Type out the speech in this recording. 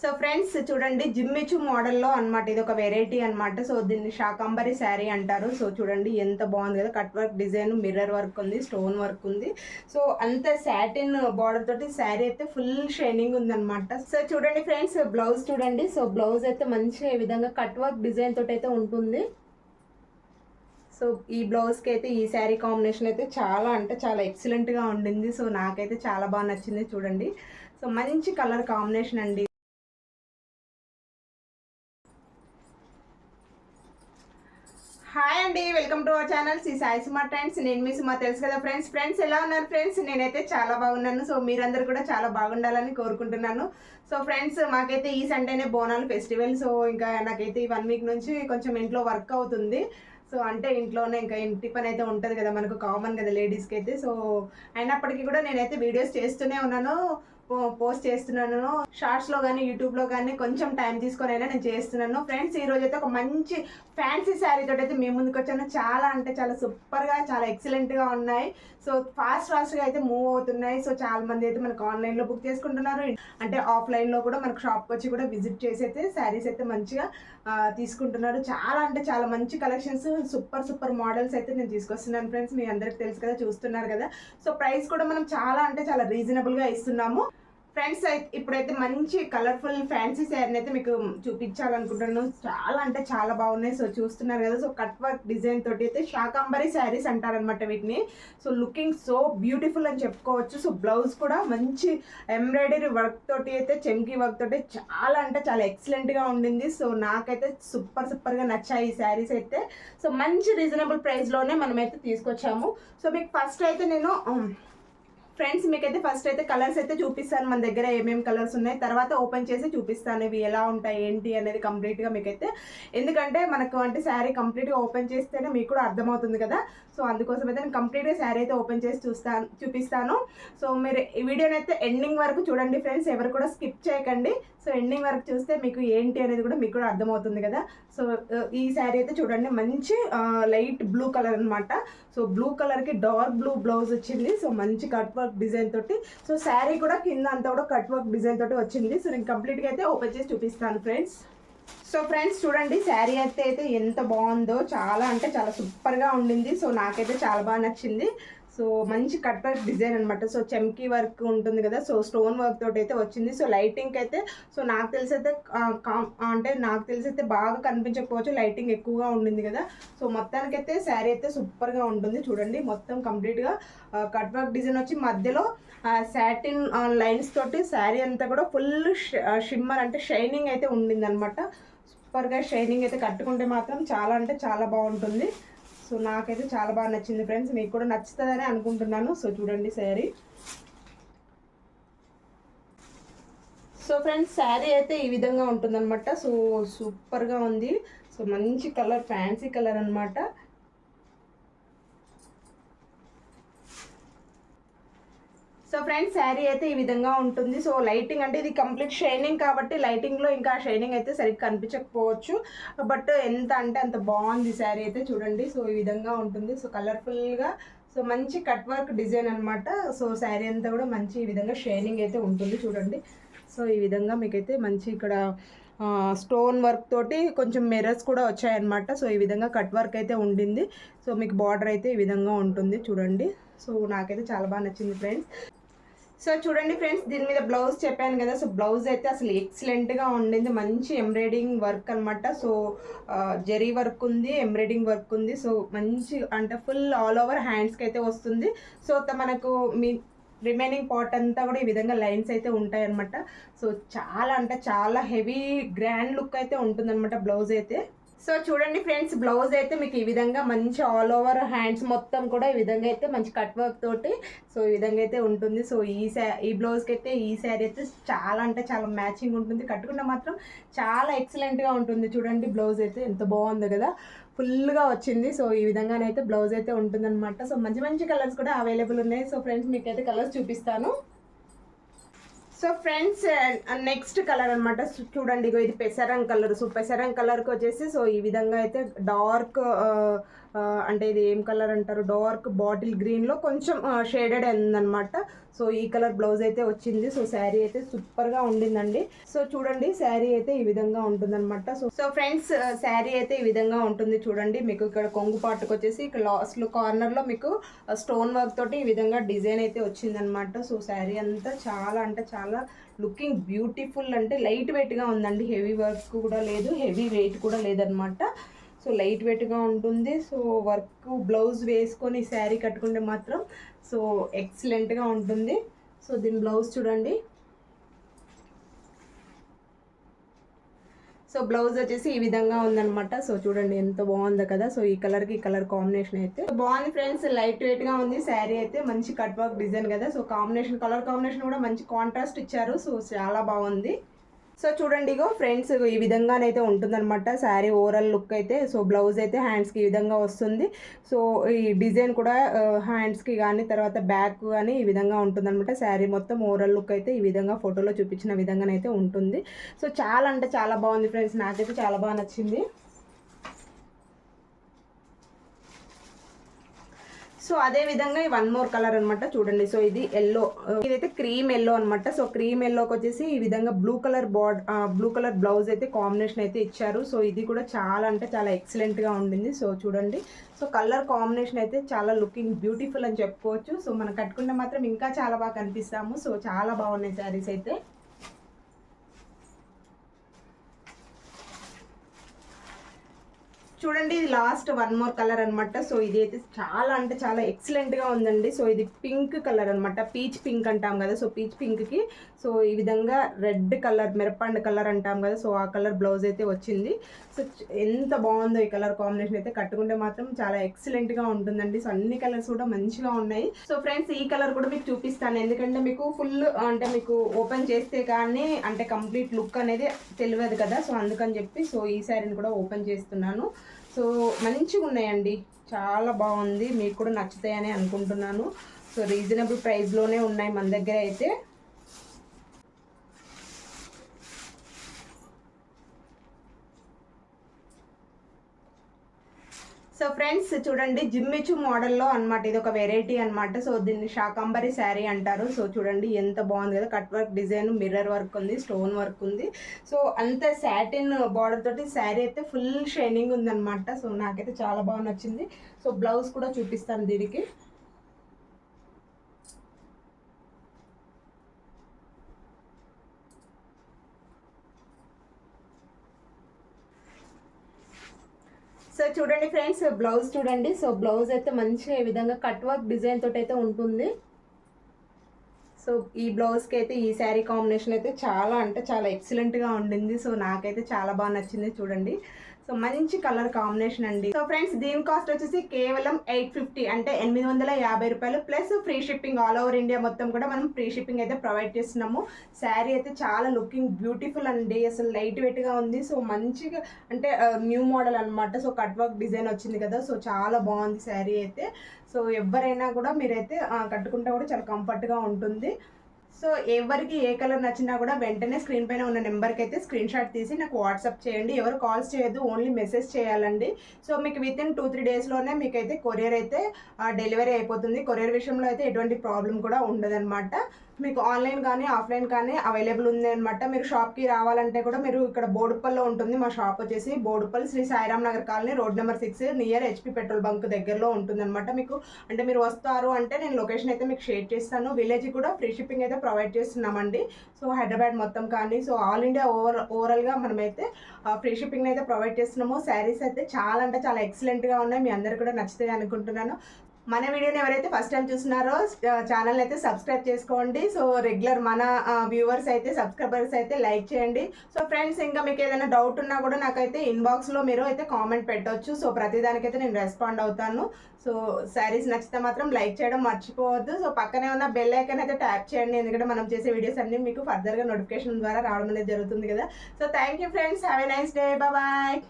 So friends చూడండి జిమ్మిచు మోడల్లో అన్నమాట ఇది ఒక వెరైటీ అనమాట సో దీన్ని శాకాంబరి శారీ అంటారు. సో చూడండి ఎంత బాగుంది కదా. Cut work design mirror work ఉంది స్టోన్ వర్క్ ఉంది. సో అంత సాటిన్ బార్డర్ తోటి శారీ అయితే ఫుల్ షైనింగ్ ఉంది అనమాట సో చూడండి ఫ్రెండ్స్ బ్లౌజ్ చూడండి. సో బ్లౌజ్ అయితే మంచిగా ఈ విధంగా కట్ వర్క్ డిజైన్ తోటి అయితే ఉంటుంది. సో ఈ బ్లౌజ్కి అయితే ఈ శారీ కాంబినేషన్ అయితే చాలా అంటే చాలా ఎక్సలెంట్గా ఉండింది. సో నాకైతే చాలా బాగా నచ్చింది చూడండి. సో మంచి కలర్ కాంబినేషన్ అండి హాయ్ అండి వెల్కమ్ టు అవర్ ఛానల్. సి సాయి సుమా ట్రెండ్స్ నేను మీ సుమా తెలుసు కదా ఫ్రెండ్స్. ఫ్రెండ్స్ ఎలా ఉన్నారు ఫ్రెండ్స్? నేనైతే చాలా బాగున్నాను. సో మీరందరూ కూడా చాలా బాగుండాలని కోరుకుంటున్నాను. సో ఫ్రెండ్స్ మాకైతే ఈ సండేనే బోనాలు ఫెస్టివల్. సో ఇంకా నాకైతే ఈ వన్ వీక్ నుంచి కొంచెం ఇంట్లో వర్క్ అవుతుంది. సో అంటే ఇంట్లోనే ఇంకా ఇంటి పని అయితే ఉంటుంది కదా మనకు కామన్ కదా లేడీస్కి అయితే సో అయినప్పటికీ కూడా నేనైతే వీడియోస్ చేస్తూనే ఉన్నాను. పోస్ట్ చేస్తున్నాను. షార్ట్స్లో కానీ యూట్యూబ్లో కానీ కొంచెం టైం తీసుకొని అయినా నేను చేస్తున్నాను. ఫ్రెండ్స్ ఈ రోజు అయితే ఒక మంచి ఫ్యాన్సీ శారీ తోటి అయితే మేము ముందుకు వచ్చాను. చాలా అంటే చాలా సూపర్గా చాలా ఎక్సలెంట్గా ఉన్నాయి. సో ఫాస్ట్ ఫాస్ట్గా అయితే మూవ్ అవుతున్నాయి. సో చాలా మంది అయితే మనకు ఆన్లైన్లో బుక్ చేసుకుంటున్నారు. అంటే ఆఫ్లైన్లో కూడా మనకు షాప్కి వచ్చి కూడా విజిట్ చేసి అయితే శారీస్ అయితే మంచిగా తీసుకుంటున్నారు. చాలా అంటే చాలా మంచి కలెక్షన్స్ సూపర్ సూపర్ మోడల్స్ అయితే నేను తీసుకొస్తున్నాను ఫ్రెండ్స్ మీ అందరికి తెలుసు కదా చూస్తున్నారు కదా. సో ప్రైస్ కూడా మనం చాలా అంటే చాలా రీజనబుల్గా ఇస్తున్నాము. ఫ్రెండ్స్ అయితే ఇప్పుడైతే మంచి కలర్ఫుల్ ఫ్యాన్సీ శారీని అయితే మీకు చూపించాలనుకుంటున్నాను. చాలా అంటే చాలా బాగున్నాయి. సో చూస్తున్నారు కదా సో కట్ వర్క్ డిజైన్ తోటి అయితే శాకాంబరి శారీస్ అంటారనమాట వీటిని. సో లుకింగ్ సో బ్యూటిఫుల్ అని చెప్పుకోవచ్చు. సో బ్లౌజ్ కూడా మంచి ఎంబ్రాయిడరీ వర్క్ తోటి అయితే చెమ్కీ వర్క్ తోటి చాలా అంటే చాలా ఎక్సలెంట్గా ఉండింది. సో నాకైతే సూపర్ సూపర్గా నచ్చాయి ఈ శారీస్ అయితే. సో మంచి రీజనబుల్ ప్రైస్లోనే మనమైతే తీసుకొచ్చాము. సో మీకు ఫస్ట్ అయితే నేను ఫ్రెండ్స్ మీకైతే ఫస్ట్ అయితే కలర్స్ అయితే చూపిస్తాను. మన దగ్గర ఏమేమి కలర్స్ ఉన్నాయి తర్వాత ఓపెన్ చేసి చూపిస్తాను ఇవి ఎలా ఉంటాయి ఏంటి అనేది కంప్లీట్గా మీకైతే. ఎందుకంటే మనకు అంటే శారీ కంప్లీట్గా ఓపెన్ చేస్తేనే మీకు కూడా అర్థమవుతుంది కదా. సో అందుకోసం అయితే నేను కంప్లీట్గా శారీ అయితే ఓపెన్ చేసి చూస్తాను చూపిస్తాను. సో మీరు ఈ వీడియోని అయితే ఎండింగ్ వరకు చూడండి ఫ్రెండ్స్. ఎవరు కూడా స్కిప్ చేయకండి. సో ఎండింగ్ వరకు చూస్తే మీకు ఏంటి అనేది కూడా మీకు కూడా అర్థమవుతుంది కదా. సో ఈ శారీ అయితే చూడండి. మంచి లైట్ బ్లూ కలర్ అనమాట సో బ్లూ కలర్కి డార్క్ బ్లూ బ్లౌజ్ వచ్చింది. సో మంచి కట్ వర్క్ డిజైన్ తోటి. సో శారీ కూడా కింద అంతా కూడా కట్ వర్క్ డిజైన్ తోటి వచ్చింది. సో నేను కంప్లీట్గా అయితే ఓపెన్ చేసి చూపిస్తాను ఫ్రెండ్స్ సో ఫ్రెండ్స్ చూడండి శారీ అయితే అయితే ఎంత బాగుందో. చాలా అంటే చాలా సూపర్గా ఉండింది. సో నాకైతే చాలా బాగా నచ్చింది. సో మంచి కట్ వర్క్ డిజైన్ అనమాట సో చెమ్కీ వర్క్ ఉంటుంది కదా సో స్టోన్ వర్క్ తోటి అయితే వచ్చింది. సో లైటింగ్ అయితే సో నాకు తెలిసి అయితే కా- అంటే నాకు తెలిసి అయితే బాగా కనిపించకపోవచ్చు లైటింగ్ ఎక్కువగా ఉండింది కదా. సో మొత్తానికైతే శారీ అయితే సూపర్గా ఉంటుంది. చూడండి మొత్తం కంప్లీట్గా కట్ వర్క్ డిజైన్ వచ్చి మధ్యలో శాటిన్ లైన్స్ తోటి శారీ అంతా కూడా ఫుల్ షిమ్మర్ అంటే షైనింగ్ అయితే ఉండింది అనమాట సూపర్గా షైనింగ్ అయితే కట్టుకుంటే మాత్రం చాలా అంటే చాలా బాగుంటుంది. సో నాకైతే చాలా బాగా నచ్చింది ఫ్రెండ్స్. మీకు కూడా నచ్చుతుందని అనుకుంటున్నాను. సో చూడండి శారీ. సో ఫ్రెండ్స్ శారీ అయితే ఈ విధంగా ఉంటుందన్నమాట. సో సూపర్గా ఉంది. సో మంచి కలర్ ఫ్యాన్సీ కలర్ అనమాట సో ఫ్రెండ్స్ శారీ అయితే ఈ విధంగా ఉంటుంది. సో లైటింగ్ అంటే ఇది కంప్లీట్ షైనింగ్ కాబట్టి లైటింగ్లో ఇంకా షైనింగ్ అయితే సరిగ్గా కనిపించకపోవచ్చు. బట్ ఎంత అంటే అంత బాగుంది శారీ అయితే చూడండి. సో ఈ విధంగా ఉంటుంది. సో కలర్ఫుల్గా సో మంచి కట్ వర్క్ డిజైన్ అన్నమాట. సో శారీ అంతా కూడా మంచి ఈ విధంగా షైనింగ్ అయితే ఉంటుంది చూడండి. సో ఈ విధంగా మీకైతే మంచి ఇక్కడ స్టోన్ వర్క్ తోటి కొంచెం మిర్రర్స్ కూడా వచ్చాయన్నమాట. సో ఈ విధంగా కట్ వర్క్ అయితే ఉండింది. సో మీకు బార్డర్ అయితే ఈ విధంగా ఉంటుంది చూడండి. సో నాకైతే చాలా బాగా నచ్చింది ఫ్రెండ్స్. సో చూడండి ఫ్రెండ్స్ దీని మీద బ్లౌజ్ చెప్పాను కదా. సో బ్లౌజ్ అయితే అసలు ఎక్సలెంట్గా ఉండింది. మంచి ఎంబ్రాయిడింగ్ వర్క్ అనమాట సో జెరీ వర్క్ ఉంది ఎంబ్రాయిడింగ్ వర్క్ ఉంది. సో మంచి అంటే ఫుల్ ఆల్ ఓవర్ హ్యాండ్స్కి అయితే వస్తుంది. సో త- మనకు మీ రిమైనింగ్ పార్ట్ అంతా కూడా ఈ విధంగా లైన్స్ అయితే ఉంటాయన్నమాట సో చాలా అంటే చాలా హెవీ గ్రాండ్ లుక్ అయితే ఉంటుందన్నమాట బ్లౌజ్ అయితే. సో చూడండి ఫ్రెండ్స్ బ్లౌజ్ అయితే మీకు ఈ విధంగా మంచి ఆల్ ఓవర్ హ్యాండ్స్ మొత్తం కూడా ఈ విధంగా అయితే మంచి కట్ వర్క్ తోటి సో ఈ విధంగా అయితే ఉంటుంది. సో ఈ శా ఈ బ్లౌజ్కి అయితే ఈ శారీ అయితే చాలా అంటే చాలా మ్యాచింగ్ ఉంటుంది. కట్టుకుంటే మాత్రం చాలా ఎక్సలెంట్గా ఉంటుంది. చూడండి బ్లౌజ్ అయితే ఎంత బాగుంది కదా. ఫుల్గా వచ్చింది. సో ఈ విధంగానైతే బ్లౌజ్ అయితే ఉంటుందన్నమాట. సో మంచి మంచి కలర్స్ కూడా అవైలబుల్ ఉన్నాయి. సో ఫ్రెండ్స్ మీకైతే కలర్స్ చూపిస్తాను. సో ఫ్రెండ్స్ నెక్స్ట్ కలర్ అనమాట చూడండి ఇగో ఇది పెసరం కలర్ సో పెసరం కలర్కి వచ్చేసి సో ఈ విధంగా అయితే డార్క్ అంటే ఇది ఏం కలర్ అంటారు? డార్క్ బాటిల్ గ్రీన్లో కొంచెం షేడెడ్ అయిందనమాట సో ఈ కలర్ బ్లౌజ్ అయితే వచ్చింది. సో శారీ అయితే సూపర్గా ఉండిందండి. సో చూడండి శారీ అయితే ఈ విధంగా ఉంటుందన్నమాట. సో సో ఫ్రెండ్స్ శారీ అయితే ఈ విధంగా ఉంటుంది చూడండి. మీకు ఇక్కడ కొంగు పాటుకు వచ్చేసి ఇక్కడ లాస్ట్లో కార్నర్లో మీకు స్టోన్ వర్క్ తోటి ఈ విధంగా డిజైన్ అయితే వచ్చిందనమాట సో శారీ అంతా చాలా అంటే చాలా లుకింగ్ బ్యూటిఫుల్ అంటే లైట్ వెయిట్గా ఉందండి. హెవీ వర్క్ కూడా లేదు హెవీ వెయిట్ కూడా లేదనమాట సో లైట్ వెయిట్గా ఉంటుంది. సో వర్క్ బ్లౌజ్ వేసుకొని శారీ కట్టుకుంటే మాత్రం సో ఎక్సలెంట్గా ఉంటుంది. సో దీని బ్లౌజ్ చూడండి. సో బ్లౌజ్ వచ్చేసి ఈ విధంగా ఉందన్నమాట. సో చూడండి ఎంత బాగుందో కదా. సో ఈ కలర్కి కలర్ కాంబినేషన్ అయితే. బాగుంది ఫ్రెండ్స్. లైట్ వెయిట్గా ఉంది. శారీ అయితే మంచి కట్ వర్క్ డిజైన్ కదా. సో కాంబినేషన్ కలర్ కాంబినేషన్ కూడా మంచి కాంట్రాస్ట్ ఇచ్చారు. సో చాలా బాగుంది. సో చూడండి ఇగో ఫ్రెండ్స్ ఈ విధంగానైతే ఉంటుందన్నమాట. శారీ ఓవరాల్ లుక్ అయితే సో బ్లౌజ్ అయితే హ్యాండ్స్కి ఈ విధంగా వస్తుంది. సో ఈ డిజైన్ కూడా హ్యాండ్స్కి కానీ తర్వాత బ్యాక్ కానీ ఈ విధంగా ఉంటుందన్నమాట. శారీ మొత్తం ఓవరాల్ లుక్ అయితే ఈ విధంగా ఫోటోలో చూపించిన విధంగానైతే ఉంటుంది. సో చాలా అంటే చాలా బాగుంది ఫ్రెండ్స్. నాకైతే చాలా బాగా నచ్చింది. సో అదే విధంగా వన్ మోర్ కలర్ అనమాట చూడండి. సో ఇది ఎల్లో uh, ఇదైతే క్రీమ్ ఎల్లో అనమాట సో క్రీమ్ ఎల్లోకి వచ్చేసి ఈ విధంగా బ్లూ కలర్ బాడ్ బ్లూ కలర్ బ్లౌజ్ అయితే కాంబినేషన్ అయితే ఇచ్చారు. సో ఇది కూడా చాలా అంటే చాలా ఎక్సలెంట్గా ఉండింది. సో చూడండి. సో కలర్ కాంబినేషన్ అయితే చాలా లుకింగ్ బ్యూటిఫుల్ అని చెప్పుకోవచ్చు. సో మనం కట్టుకుంటే మాత్రం ఇంకా చాలా బాగా కనిపిస్తాము. సో చాలా బాగున్నాయి శారీస్ అయితే. చూడండి ఇది లాస్ట్ వన్ మోర్ కలర్ అనమాట సో ఇది అయితే చాలా అంటే చాలా ఎక్సలెంట్గా ఉందండి. సో ఇది పింక్ కలర్ అనమాట పీచ్ పింక్ అంటాం కదా. సో పీచ్ పింక్కి సో ఈ విధంగా రెడ్ కలర్ మిరపండ్ కలర్ అంటాం కదా. సో ఆ కలర్ బ్లౌజ్ అయితే వచ్చింది. సో ఎంత బాగుందో ఈ కలర్ కాంబినేషన్ అయితే కట్టుకుంటే మాత్రం చాలా ఎక్సలెంట్గా ఉంటుందండి. సో అన్ని కలర్స్ కూడా మంచిగా ఉన్నాయి. సో ఫ్రెండ్స్ ఈ కలర్ కూడా మీకు చూపిస్తాను. ఎందుకంటే మీకు ఫుల్ అంటే మీకు ఓపెన్ చేస్తే కానీ అంటే కంప్లీట్ లుక్ అనేది తెలియదు కదా. సో అందుకని చెప్పి సో ఈ శారీని కూడా ఓపెన్ చేస్తున్నాను. సో మంచిగా ఉన్నాయండి. చాలా బాగుంది. మీకు కూడా నచ్చుతాయని అనుకుంటున్నాను. సో రీజనబుల్ ప్రైస్లోనే ఉన్నాయి మన దగ్గర అయితే. సో ఫ్రెండ్స్ చూడండి జిమ్మిచు మోడల్లో అనమాట ఇది ఒక వెరైటీ అనమాట సో దీన్ని శాకంబరి శారీ అంటారు. సో చూడండి ఎంత బాగుంది కదా. Cut work design mirror work ఉంది స్టోన్ వర్క్ ఉంది. సో అంత శాటిన్ బార్డర్ తోటి శారీ అయితే ఫుల్ షైనింగ్ ఉందన్నమాట. సో నాకైతే చాలా బాగా నచ్చింది. సో బ్లౌజ్ కూడా చూపిస్తాను దీనికి. సో చూడండి ఫ్రెండ్స్ బ్లౌజ్ చూడండి. సో బ్లౌజ్ అయితే మంచి విధంగా కట్ వర్క్ డిజైన్ తోటి అయితే ఉంటుంది. సో ఈ బ్లౌజ్కి అయితే ఈ శారీ కాంబినేషన్ అయితే చాలా అంటే చాలా ఎక్సలెంట్గా ఉండింది. సో నాకైతే చాలా బాగా నచ్చింది చూడండి. సో మంచి కలర్ కాంబినేషన్ అండి. సో ఫ్రెండ్స్ దీని కాస్ట్ వచ్చేసి కేవలం ఎయిట్ ఫిఫ్టీ అంటే ఎనిమిది వందల యాభై రూపాయలు. Plus free shipping all over India మొత్తం కూడా మనం ఫ్రీ షిప్పింగ్ అయితే ప్రొవైడ్ చేస్తున్నాము. శారీ అయితే చాలా లుకింగ్ బ్యూటిఫుల్ అండి. అసలు లైట్ వెయిట్గా ఉంది. సో మంచిగా అంటే న్యూ మోడల్ అనమాట సో కట్ వర్క్ డిజైన్ వచ్చింది కదా. సో చాలా బాగుంది శారీ అయితే. సో ఎవరైనా కూడా మీరైతే కట్టుకుంటే కూడా చాలా కంఫర్ట్గా ఉంటుంది. సో ఎవరికి ఏ కలర్ నచ్చినా కూడా వెంటనే స్క్రీన్ పైన ఉన్న నెంబర్కి అయితే స్క్రీన్ షాట్ తీసి నాకు వాట్సాప్ చేయండి. ఎవరు కాల్స్ చేయొద్దు ఓన్లీ మెసేజ్ చేయాలండి. సో మీకు విత్ ఇన్ టూ త్రీ డేస్లోనే మీకు అయితే కొరియర్ అయితే డెలివరీ అయిపోతుంది. కొరియర్ విషయంలో అయితే ఎటువంటి ప్రాబ్లం కూడా ఉండదన్నమాట. మీకు ఆన్లైన్ కానీ ఆఫ్లైన్ కానీ అవైలబుల్ ఉంది అనమాట మీరు షాప్కి రావాలంటే కూడా మీరు ఇక్కడ బోడుప్పల్లో ఉంటుంది. మా షాప్ వచ్చేసి Boduppal Shri Sairam Nagar colony road number six near HP petrol bunk దగ్గరలో ఉంటుంది అనమాట మీకు. అంటే మీరు వస్తారు అంటే నేను లొకేషన్ అయితే మీకు షేర్ చేస్తాను. విలేజ్ కూడా ఫ్రీ షిప్పింగ్ అయితే ప్రొవైడ్ చేస్తున్నామండి. సో హైదరాబాద్ మొత్తం కానీ సో ఆల్ ఇండియా ఓవర్ ఓవరాల్గా మనమైతే ఫ్రీ షిప్పింగ్ అయితే ప్రొవైడ్ చేస్తున్నాము. శారీస్ అయితే చాలా అంటే చాలా ఎక్సలెంట్గా ఉన్నాయి. మీ అందరు కూడా నచ్చుతాయి అనుకుంటున్నాను. మన వీడియోని ఎవరైతే ఫస్ట్ టైం చూస్తున్నారో ఛానల్ అయితే సబ్స్క్రైబ్ చేసుకోండి. సో రెగ్యులర్ మన వ్యూవర్స్ అయితే సబ్స్క్రైబర్స్ అయితే లైక్ చేయండి. సో ఫ్రెండ్స్ ఇంకా మీకు ఏదైనా డౌట్ ఉన్నా కూడా నాకైతే ఇన్బాక్స్లో మీరు అయితే కామెంట్ పెట్టవచ్చు సో ప్రతిదానికైతే నేను రెస్పాండ్ అవుతాను. సో శారీస్ నచ్చితే మాత్రం లైక్ చేయడం మర్చిపోవద్దు. సో పక్కనే ఉన్న బెల్ ఐకన్ అయితే ట్యాప్ చేయండి. ఎందుకంటే మనం చేసే వీడియోస్ అన్ని మీకు ఫర్దర్గా నోటిఫికేషన్ ద్వారా రావడం అనేది జరుగుతుంది కదా. So thank you friends have a nice day bye